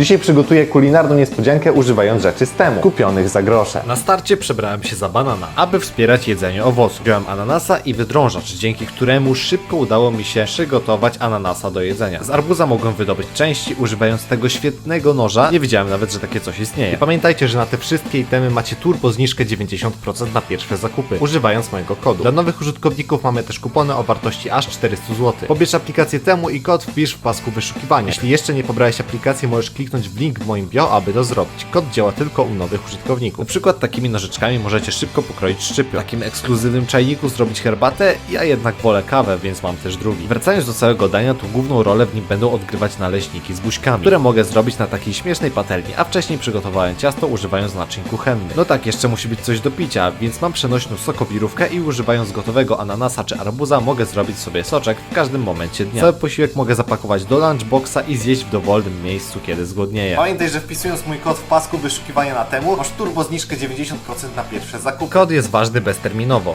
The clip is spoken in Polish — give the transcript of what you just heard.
Dzisiaj przygotuję kulinarną niespodziankę używając rzeczy z temu, kupionych za grosze. Na starcie przebrałem się za banana, aby wspierać jedzenie owoców. Wziąłem ananasa i wydrążacz, dzięki któremu szybko udało mi się przygotować ananasa do jedzenia. Z arbuza mogłem wydobyć części, używając tego świetnego noża. Nie wiedziałem nawet, że takie coś istnieje. I pamiętajcie, że na te wszystkie itemy macie turbo zniżkę 90% na pierwsze zakupy, używając mojego kodu. Dla nowych użytkowników mamy też kupony o wartości aż 400 zł. Pobierz aplikację temu i kod wpisz w pasku wyszukiwania. Jeśli jeszcze nie pobrałeś aplikacji, możesz kliknąć w link w moim bio, aby to zrobić. Kod działa tylko u nowych użytkowników. Na przykład takimi nożyczkami możecie szybko pokroić szczypio. W takim ekskluzywnym czajniku zrobić herbatę, ja jednak wolę kawę, więc mam też drugi. Wracając do całego dania, to główną rolę w nim będą odgrywać naleśniki z buźkami, które mogę zrobić na takiej śmiesznej patelni, a wcześniej przygotowałem ciasto używając naczyń kuchennych. No tak, jeszcze musi być coś do picia, więc mam przenośną sokowirówkę i używając gotowego ananasa czy arbuza mogę zrobić sobie soczek w każdym momencie dnia. Cały posiłek mogę zapakować do lunchboxa i zjeść w dowolnym miejscu, kiedy zgłodnieję. Pamiętaj, że wpisując mój kod w pasku wyszukiwania na temu, masz turbo zniżkę 90% na pierwsze zakupy. Kod jest ważny bezterminowo.